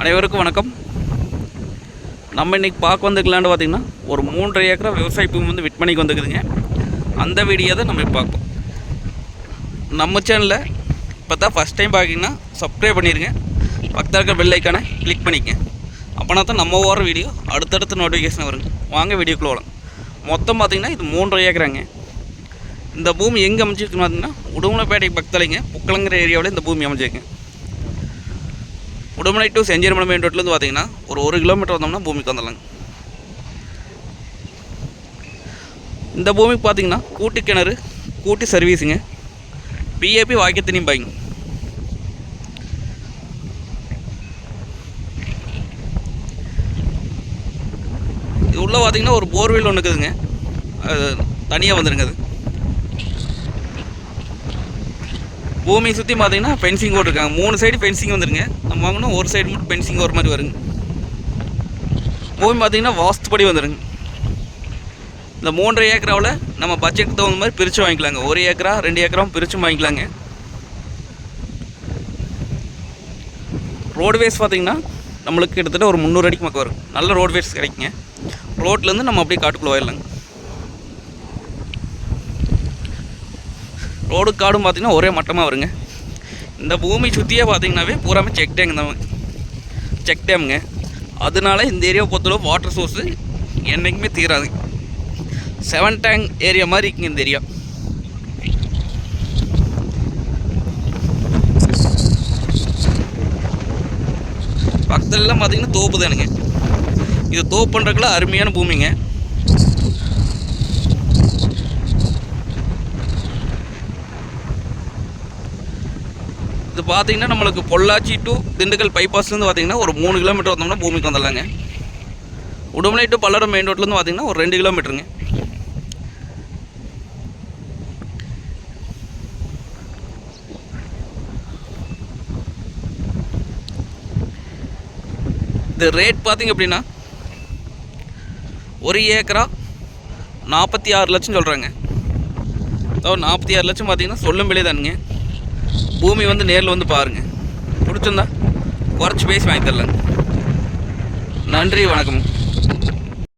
அனைவருக்கும் வணக்கம். நம்ம இன்றைக்கி பார்க்க வந்துக்கலான்னு பார்த்திங்கன்னா ஒரு மூன்றரை ஏக்கரா விவசாய பூமி வந்து விற்பனைக்கு வந்துக்குதுங்க அந்த வீடியோ தான் நம்ம பார்ப்போம். நம்ம சேனலில் இப்போ தான் ஃபஸ்ட் டைம் பார்க்கிங்கன்னா சப்ஸ்கிரைப் பண்ணிடுங்க பக்கத்தில் இருக்கிற பெல் கிளிக் பண்ணிக்கங்க. அப்போனா தான் நம்ம ஓடுற வீடியோ அடுத்தடுத்த நோட்டிஃபிகேஷன் வருங்க. வாங்க வீடியோக்குள்ளே வரலாம் மொத்தம் பார்த்திங்கன்னா இது மூன்றரை ஏக்கராங்க. இந்த பூமி எங்கே அமைச்சிருக்குன்னு பார்த்தீங்கன்னா உடுமலைப்பேட்டை பக்கத்துலைங்க புக்கலங்கிற ஏரியாவில் இந்த பூமி அமைஞ்சிருக்கு உடுமலை டு செஞ்சேரிமலை மெயின் ரோட்லேருந்து பார்த்தீங்கன்னா ஒரு ஒரு கிலோமீட்டர் வந்தோம்னா பூமிக்கு வந்துடலாங்க. இந்த பூமிக்கு பார்த்தீங்கன்னா கூட்டு கிணறு கூட்டி சர்வீஸுங்க பிஏபி வாக்கியத்தினையும் பாய்ங்க இது உள்ளே பார்த்தீங்கன்னா ஒரு போர்வெல் ஒன்று இருக்குதுங்க. அது தனியாக வந்துருங்க அது. பூமியை சுற்றி பார்த்தீங்கன்னா ஃபென்சிங் போட்டிருக்காங்க மூணு சைடு ஃபென்சிங் வந்துருங்க. நம்ம வாங்கினா ஒரு சைடு மட்டும் ஃபென்சிங் வர மாதிரி வருங்க. பூமி பார்த்தீங்கன்னா வாஸ்துப்படி வந்துருங்க. இந்த மூன்றரை ஏக்கராவில் நம்ம பட்ஜெட்டுக்கு தகுந்த மாதிரி பிரித்து வாங்கிக்கலாங்க. ஒரு ஏக்கரா ரெண்டு ஏக்கராவும் பிரித்து வாங்கிக்கலாங்க. ரோடுவேஸ் பார்த்தீங்கன்னா நம்மளுக்கு கிட்டத்தட்ட ஒரு முந்நூறு அடிக்கு பக்கம் வரும். நல்ல ரோடுவேஸ் கிடைக்குங்க. ரோட்லேருந்து நம்ம அப்படியே காட்டுக்குள்ளே போயிடலாங்க ரோடு காடும் பார்த்திங்கன்னா ஒரே மட்டமாக வருங்க. இந்த பூமி சுற்றியே பார்த்திங்கனாவே பூராமே செக் டேங் தான். செக் டேமுங்க. அதனால இந்த ஏரியாவை பொறுத்தளவு வாட்டர் சோர்ஸு என்றைக்குமே தீராது. செவன் டேங்க் ஏரியா மாதிரி இருக்குங்க இந்த ஏரியா. பக்கத்துலலாம் பார்த்தீங்கன்னா தோப்பு தானுங்க. இது தோப்பு அருமையான பூமிங்க. இது பார்த்தீங்கன்னா நம்மளுக்கு பொள்ளாச்சி டு திண்டுக்கல் பைபாஸ்லேருந்து பார்த்தீங்கன்னா ஒரு மூணு கிலோமீட்டர் வந்தோம்னா பூமிக்கு வந்துடலாங்க. உடுமலை டு பல்லடம் மெயின் ரோட்லேருந்து பார்த்தீங்கன்னா ஒரு ரெண்டு கிலோமீட்டருங்க இது ரேட் பார்த்திங்க அப்படின்னா ஒரு ஏக்கரா நாற்பத்தி ஆறு லட்சம் சொல்கிறாங்க அதாவது நாற்பத்தி ஆறு லட்சம் பார்த்திங்கன்னா சொல்லும் விலை தானுங்க. பூமி வந்து நேரில் வந்து பாருங்கள் பிடிச்சிருந்தா குறைச்சி பேசி வாங்கி தரலாங்க. நன்றி வணக்கம்.